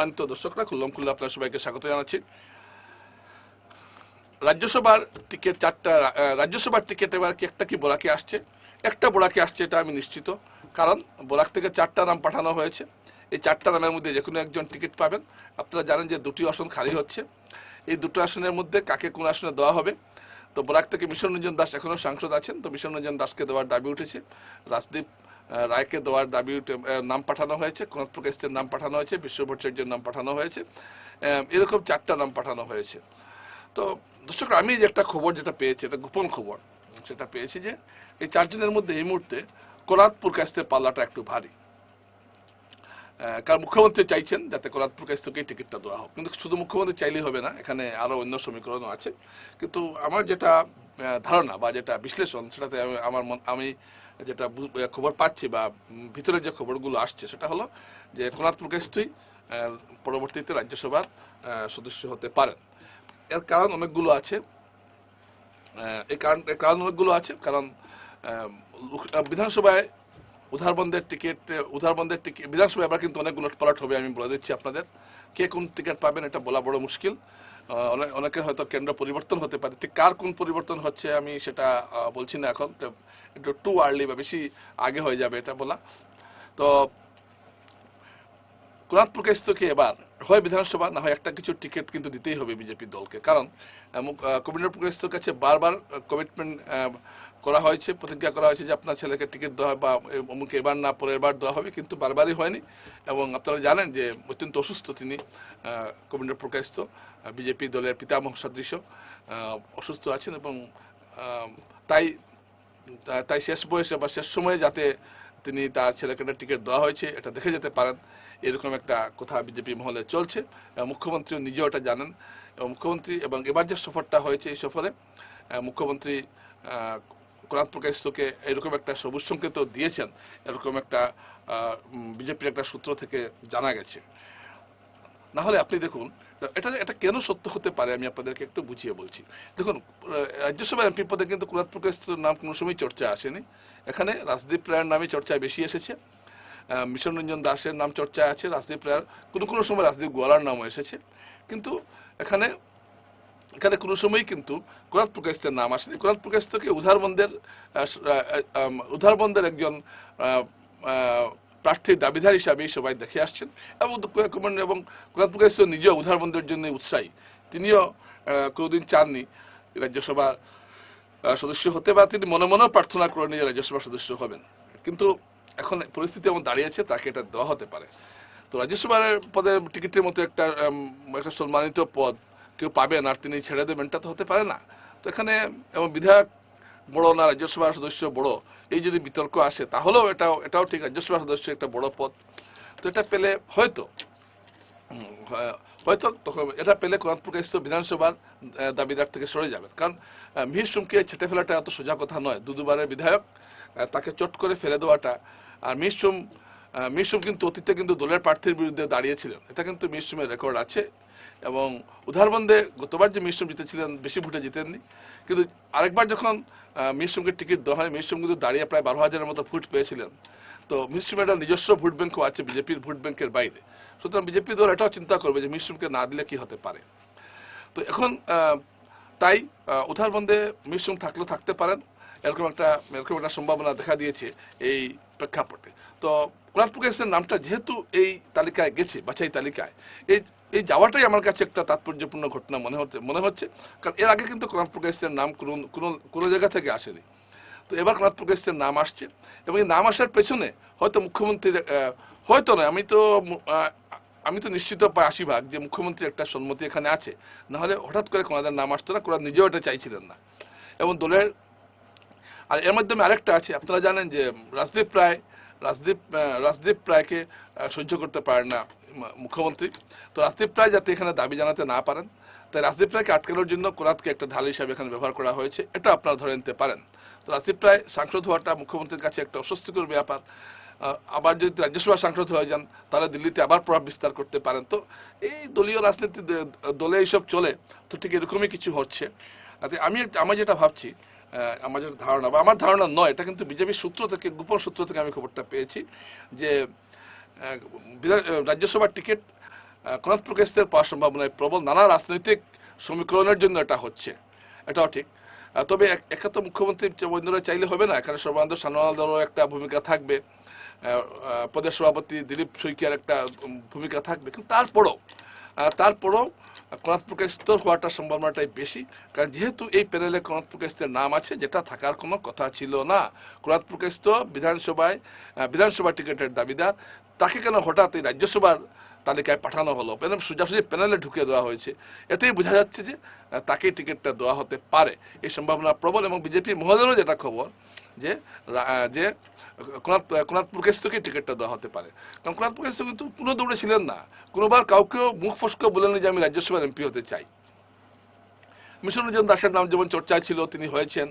সম্মানিত দর্শকরা, খুল্লম খুল্লা আপনার সবাইকে স্বাগত জানাচ্ছি। রাজ্যসভার টিকিট চারটা রাজ্যসভার টিকিট এবার কি একটা কি বোরাকে আসছে? একটা বোরাকে আসছে, এটা আমি নিশ্চিত। কারণ বোরাক থেকে চারটা নাম পাঠানো হয়েছে। এই চারটা নামের মধ্যে যে কোনো একজন টিকিট পাবেন। আপনারা জানেন যে দুটি আসন খালি হচ্ছে। এই দুটো আসনের মধ্যে কাকে কোন আসনে দেওয়া হবে? তো বোরাক থেকে মিশন রঞ্জন দাস এখনও সাংসদ আছেন। তো মিশন রঞ্জন দাসকে দেওয়ার দাবি উঠেছে। রাজদীপ রায়কে দেওয়ার দাবি নাম পাঠানো হয়েছে কোনাথ নাম পাঠানো হয়েছে বিশ্ব ভট্টাচার্যের নাম পাঠানো হয়েছে এরকম চারটা নাম পাঠানো হয়েছে। তো দর্শক, আমি যে একটা খবর যেটা পেয়েছি, এটা গোপন খবর, সেটা পেয়েছি যে এই চারজনের মধ্যে এই মুহূর্তে কোলাদপুর কাস্তের পাল্লাটা একটু ভারী। কারণ মুখ্যমন্ত্রী চাইছেন যাতে কাছ থেকেই টিকিটটা দেওয়া হোক। কিন্তু শুধু মুখ্যমন্ত্রী চাইলেই হবে না, এখানে আরও অন্য সমীকরণও আছে। কিন্তু আমার যেটা ধারণা বা যেটা বিশ্লেষণ, সেটাতে আমি, আমার আমি যেটা খবর পাচ্ছি বা ভিতরের যে খবরগুলো আসছে, সেটা হলো যে কোলাদপুর কাছটি পরবর্তীতে রাজ্যসভার সদস্য হতে পারেন। এর কারণ অনেকগুলো আছে। এই কারণ, এর কারণ অনেকগুলো আছে। কারণ বিধানসভায় উধারবন্দের টিকিট উধারবন্দের টিকিট, বিধানসভায় আবার কিন্তু অনেক উলট পালট হবে, আমি বলে দিচ্ছি আপনাদের। কে কোন টিকিট পাবেন, এটা বলা বড় মুশকিল। অনেকের হয়তো কেন্দ্র পরিবর্তন হতে পারে। ঠিক কার কোন পরিবর্তন হচ্ছে আমি সেটা বলছি না এখন। একটু টু আর্লি বা বেশি আগে হয়ে যাবে এটা বলা। তো কুরাত প্রকাশিতকে এবার? হয় বিধানসভা না হয় একটা কিছু টিকিট কিন্তু দিতেই হবে বিজেপি দলকে। কারণ কমিশনার প্রকাশিতর কাছে বারবার কমিটমেন্ট করা হয়েছে প্রতিজ্ঞা করা হয়েছে যে আপনার ছেলেকে টিকিট দেওয়া হয় বা অমুক এবার না পরের বার দেওয়া হবে কিন্তু বারবারই হয়নি। এবং আপনারা জানেন যে অত্যন্ত অসুস্থ তিনি কমিশনার প্রকাশিত বিজেপি দলের পিতামহ সদৃশ আহ, অসুস্থ আছেন এবং তাই তাই শেষ বয়সে বা শেষ সময়ে যাতে তিনি তার ছেলেকে টিকিট দেওয়া হয়েছে, এটা দেখে যেতে পারেন। এরকম একটা কথা বিজেপি মহলে চলছে। মুখ্যমন্ত্রী নিজেও এটা জানেন। মুখ্যমন্ত্রী এবং এবার যে সফরটা হয়েছে এই সফরে মুখ্যমন্ত্রী কোরআন প্রকাশকে এরকম একটা সবুজ সংকেত দিয়েছেন। এরকম একটা বিজেপির একটা সূত্র থেকে জানা গেছে। না হলে আপনি দেখুন এটা এটা কেন সত্য হতে পারে আমি আপনাদেরকে একটু বুঝিয়ে বলছি। দেখুন রাজ্যসভা এমপি পদে কিন্তু কুরাত প্রকাশের নাম কোনো সময় চর্চা আসেনি। এখানে রাজদীপ রায়ের নামে চর্চায় বেশি এসেছে। মিশন রঞ্জন দাসের নাম চর্চায় আছে। রাজদীপ রায়ের কোনো কোনো সময় রাজদীপ গোয়ালার নামও এসেছে। কিন্তু এখানে এখানে কোনো সময়ই কিন্তু কোরআন প্রকাশিতের নাম আসেনি। কোরআন প্রকাশিতকে উধারবন্দের উধারবন্দের একজন প্রার্থীর দাবিদার হিসাবেই সবাই দেখে আসছেন এবং এবং প্রকাশিত নিজেও উধারবন্দের জন্য উৎসাহী। তিনিও কোনোদিন চাননি রাজ্যসভার সদস্য হতে বা তিনি মনে মনেও প্রার্থনা করে নিয়ে রাজ্যসভার সদস্য হবেন। কিন্তু এখন পরিস্থিতি এমন দাঁড়িয়েছে তাকে এটা দেওয়া হতে পারে। তো রাজ্যসভার পদের টিকিটের মতো একটা একটা সম্মানিত পদ কেউ পাবেন আর তিনি ছেড়ে দেবেন, এটা তো হতে পারে না। তো এখানে এবং বিধায়ক বড় না, রাজ্যসভার সদস্য বড়। এই যদি বিতর্ক আসে, তাহলেও এটাও এটাও ঠিক, রাজ্যসভার সদস্য একটা বড় পদ। তো এটা পেলে হয়তো হয়তো তখন এটা পেলে কোরআন প্রকাশিত বিধানসভার দাবিদার থেকে সরে যাবেন। কারণ মিহির সুমকে ছেটে ফেলাটা এত সোজা কথা নয়। দুদুবারের বিধায়ক তাকে চট করে ফেলে দেওয়াটা। আর মিহির সুম মিহির কিন্তু অতীতে কিন্তু দলের প্রার্থীর বিরুদ্ধে দাঁড়িয়েছিলেন। এটা কিন্তু মিহির রেকর্ড আছে এবং উদাহরবন্দে গতবার যে মিহির জিতেছিলেন বেশি ভোটে জিতেননি। কিন্তু আরেকবার যখন মিহির টিকিট দেওয়া হয় মিহির কিন্তু দাঁড়িয়ে প্রায় বারো হাজারের মতো ভোট পেয়েছিলেন। তো মিশ্রমের একটা নিজস্ব ভোট ব্যাঙ্কও আছে বিজেপির ভোট ব্যাঙ্কের বাইরে। সুতরাং বিজেপি দল এটাও চিন্তা করবে যে মিশ্রমকে না দিলে কি হতে পারে। তো এখন তাই আহ, উদাহরবন্দে মিশ্রম থাকলেও থাকতে পারেন। এরকম একটা এরকম একটা সম্ভাবনা দেখা দিয়েছে এই প্রেক্ষাপটে। তো কোরআন প্রকাশের নামটা যেহেতু এই তালিকায় গেছে, বাছাই তালিকায়, এই এই যাওয়াটাই আমার কাছে একটা তাৎপর্যপূর্ণ ঘটনা মনে হচ্ছে মনে হচ্ছে। কারণ এর আগে কিন্তু কোরআন প্রকাশের নাম কোনো কোনো কোনো জায়গা থেকে আসেনি। তো এবার কোনাথ প্রকাশের নাম আসছে এবং এই নাম আসার পেছনে হয়তো মুখ্যমন্ত্রীর হয়তো নয়, আমি তো আমি তো নিশ্চিত পাই আশি ভাগ যে মুখ্যমন্ত্রীর একটা সম্মতি এখানে আছে। নাহলে হঠাৎ করে কোনাদের নাম আসতো না কোনাদ নিজেও এটা চাইছিলেন না। এবং দলের আর এর মাধ্যমে আরেকটা আছে, আপনারা জানেন যে রাজদীপ রায়, রাজদীপ রাজদীপ রায়কে সহ্য করতে পারেন না মুখ্যমন্ত্রী। তো রাজদীপ রায় যাতে এখানে দাবি জানাতে না পারেন, তাই রাজদীপ রায়কে আটকানোর জন্য কোরাতকে একটা ঢাল হিসাবে এখানে ব্যবহার করা হয়েছে, এটা আপনারা ধরে নিতে পারেন। তো রাজদীপ রায় সাংসদ হওয়াটা মুখ্যমন্ত্রীর কাছে একটা অস্বস্তিকর ব্যাপার। আবার যদি রাজ্যসভা সাংসদ হয়ে যান, তাহলে দিল্লিতে আবার প্রভাব বিস্তার করতে পারেন। তো এই দলীয় রাজনীতি দলে এইসব চলে, তো ঠিক এরকমই কিছু হচ্ছে। আমি আমি যেটা ভাবছি যেটা ধারণা বা আমার ধারণা নয়, এটা কিন্তু বিজেপির সূত্র থেকে, গোপন সূত্র থেকে আমি খবরটা পেয়েছি যে রাজ্যসভার টিকিট কোনাত প্রকাশের পাওয়ার সম্ভাবনায় প্রবল নানা রাজনৈতিক সমীকরণের জন্য এটা হচ্ছে। এটাও ঠিক। তবে এক- তো মুখ্যমন্ত্রী বৈন্যরা চাইলে হবে না, এখানে সর্বানন্দ সানোয়ালদেরও একটা ভূমিকা থাকবে। প্রদেশ সভাপতি দিলীপ শইকিয়ার একটা ভূমিকা থাকবে। কিন্তু তারপরও তারপরও কনাথ প্রকাশিত হওয়াটা সম্ভাবনাটাই বেশি, কারণ যেহেতু এই প্যানেলে কনাথ প্রকাশিতের নাম আছে, যেটা থাকার কোনো কথা ছিল না। কনাথ প্রকাশিত বিধানসভায় বিধানসভা টিকিটের দাবিদার, তাকে কেন হঠাৎ এই রাজ্যসভার তালিকায় পাঠানো হলো। সোজাসুজি প্যানেলে ঢুকে দেওয়া হয়েছে। এতেই বোঝা যাচ্ছে যে তাকে টিকিটটা দেওয়া হতে পারে। এই সম্ভাবনা প্রবল এবং বিজেপি মহলেরও যেটা খবর, যে যে, কোনাত প্রকাশিতকে টিকিটটা দেওয়া হতে পারে। কারণ কোনাত প্রকাশিত কিন্তু পুরো দৌড়ে ছিলেন না। কোনোবার কাউকেও মুখ ফসকে বলেনি যে, আমি রাজ্যসভার এমপি হতে চাই। মিশনরঞ্জন দাসের নাম যেমন চর্চায় ছিল, তিনি হয়েছেন।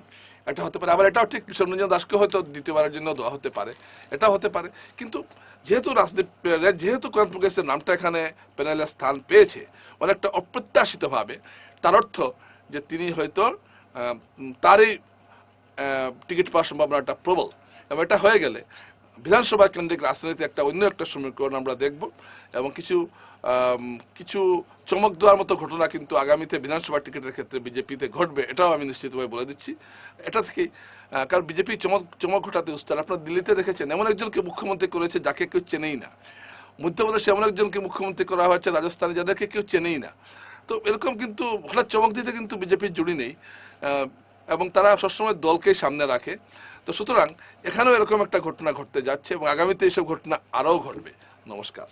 এটা হতে পারে। আবার এটাও ঠিক, মিশনরঞ্জন দাসকে হয়তো দ্বিতীয়বারের জন্য দেওয়া হতে পারে। এটা হতে পারে। কিন্তু যেহেতু রাজনীতি, যেহেতু কোরআন প্রকাশের নামটা এখানে প্যানেলে স্থান পেয়েছে, অনেকটা অপ্রত্যাশিতভাবে, তার অর্থ যে তিনি হয়তো তারই টিকিট পাওয়ার সম্ভাবনাটা প্রবল। এবং এটা হয়ে গেলে বিধানসভা কেন্দ্রিক রাজনীতি একটা অন্য একটা সমীকরণ আমরা দেখব এবং কিছু কিছু চমক দেওয়ার মতো ঘটনা কিন্তু আগামীতে বিধানসভা টিকিটের ক্ষেত্রে বিজেপিতে ঘটবে এটাও আমি নিশ্চিতভাবে বলে দিচ্ছি। এটা আহ, কারণ বিজেপি চমক চমক ঘটাতে উস্তার আপনারা দিল্লিতে দেখেছেন এমন একজনকে মুখ্যমন্ত্রী করেছে যাকে কেউ চেনেই না। মধ্যপ্রদেশে এমন একজনকে মুখ্যমন্ত্রী করা হয়েছে রাজস্থানে যাদেরকে কেউ চেনেই না। তো এরকম কিন্তু হঠাৎ চমক দিতে কিন্তু বিজেপির জুড়ি নেই এবং তারা সবসময় দলকেই সামনে রাখে। তো সুতরাং এখানেও এরকম একটা ঘটনা ঘটতে যাচ্ছে এবং আগামীতে এইসব ঘটনা আরও ঘটবে। নমস্কার।